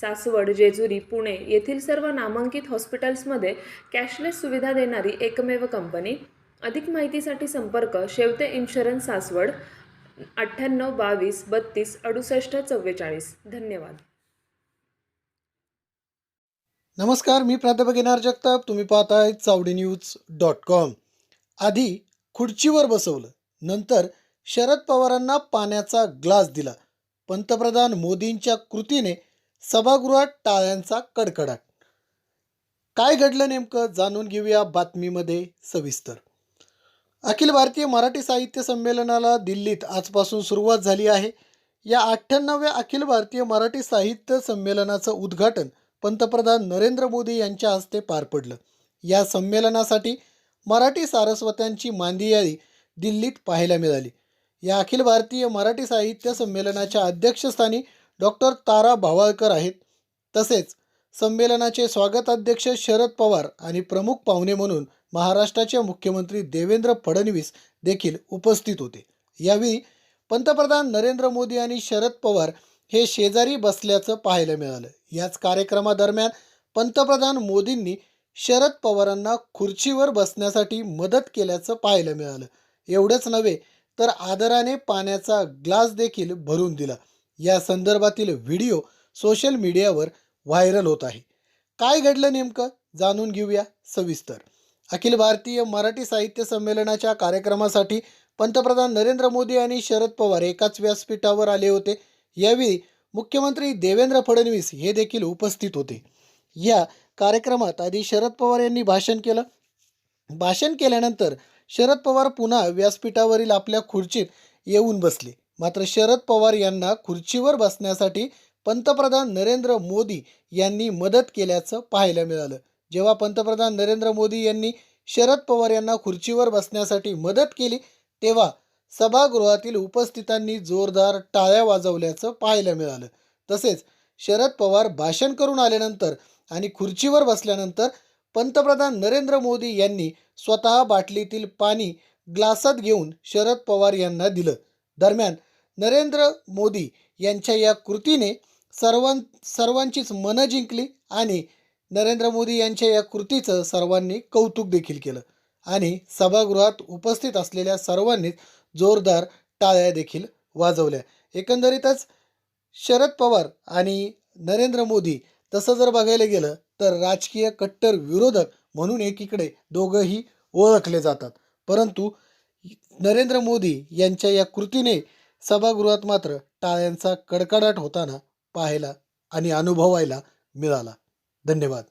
सासवड जेजुरी पुणे येथील सर्व नामांकित हॉस्पिटल्समध्ये कॅशलेस सुविधा देणारी एकमेव कंपनी. अधिक माहितीसाठी संपर्क शेवते इन्शुरन्स सासवड अठ्ठ्याण्णव बावीस बत्तीस अडुसष्ट चव्वेचाळीस. धन्यवाद. नमस्कार मी प्राध्यापक येणार जगताप. तुम्ही पाहताय चावडी न्यूज डॉट कॉम. आधी खुर्चीवर बसवलं. नंतर शरद पवारांना पाण्याचा ग्लास दिला. पंतप्रधान मोदींच्या कृतीने सभागृहात टाळ्यांचा कडकडाट. काय घडलं नेमकं? जाणून घेऊया बातमीमध्ये सविस्तर. अखिल भारतीय मराठी साहित्य संमेलनाला दिल्लीत आजपासून सुरुवात झाली आहे. या अठ्ठ्याण्णव्या अखिल भारतीय मराठी साहित्य संमेलनाचं उद्घाटन पंतप्रधान नरेंद्र मोदी यांच्या हस्ते पार पडलं. या संमेलनासाठी मराठी सारस्वत्यांची मांदी यादी दिल्लीत पाहायला मिळाली. या अखिल भारतीय मराठी साहित्य संमेलनाच्या अध्यक्षस्थानी डॉक्टर तारा भावाळकर आहेत. तसेच संमेलनाचे स्वागताध्यक्ष शरद पवार आणि प्रमुख पाहुणे म्हणून महाराष्ट्राचे मुख्यमंत्री देवेंद्र फडणवीस देखील उपस्थित होते. यावेळी पंतप्रधान नरेंद्र मोदी आणि शरद पवार हे शेजारी बसल्याचं पाहायला मिळालं. याच कार्यक्रमादरम्यान पंतप्रधान मोदींनी शरद पवारांना खुर्चीवर बसण्यासाठी मदत केल्याचं पाहायला मिळालं. एवढंच नव्हे तर आदराने पाण्याचा ग्लास देखील भरून दिला. या संदर्भातील व्हिडिओ सोशल मीडियावर व्हायरल होत आहे. काय घडलं नेमकं? जाणून घेऊया सविस्तर. अखिल भारतीय मराठी साहित्य संमेलनाच्या कार्यक्रमासाठी पंतप्रधान नरेंद्र मोदी आणि शरद पवार एकाच व्यासपीठावर आले होते. यावेळी मुख्यमंत्री देवेंद्र फडणवीस हे देखील उपस्थित होते. या कार्यक्रमात आधी शरद पवार यांनी भाषण केलं. भाषण केल्यानंतर शरद पवार पुन्हा व्यासपीठावरील आपल्या खुर्चीत येऊन बसले. मात्र शरद पवार यांना खुर्चीवर बसण्यासाठी पंतप्रधान नरेंद्र मोदी यांनी मदत केल्याचं पाहायला मिळालं. जेव्हा पंतप्रधान नरेंद्र मोदी यांनी शरद पवार यांना खुर्चीवर बसण्यासाठी मदत केली तेव्हा सभागृहातील उपस्थितांनी जोरदार टाळ्या वाजवल्याचं पाहायला मिळालं. तसेच शरद पवार भाषण करून आल्यानंतर आणि खुर्चीवर बसल्यानंतर पंतप्रधान नरेंद्र मोदी यांनी स्वतः बाटलीतील पाणी ग्लासात घेऊन शरद पवार यांना दिलं. दरम्यान नरेंद्र मोदी यांच्या या कृतीने सर्वां सर्वांचीच मनं जिंकली आणि नरेंद्र मोदी यांच्या या कृतीचं सर्वांनी कौतुक देखील केलं. आणि सभागृहात उपस्थित असलेल्या सर्वांनीच जोरदार टाळ्या देखील वाजवल्या. एकंदरीतच शरद पवार आणि नरेंद्र मोदी तसं जर बघायला गेलं तर राजकीय कट्टर विरोधक म्हणून एकीकडे दोघंही ओळखले जातात. परंतु नरेंद्र मोदी यांच्या या कृतीने सभागृहात मात्र टाळ्यांचा कडकडाट होताना पाहायला आणि अनुभवायला मिळाला. धन्यवाद.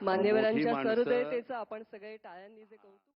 मान्यवरांच्या मोठी माणसं- सहृदयतेचं आपण सगळे टाळ्यांनी जे कौतुक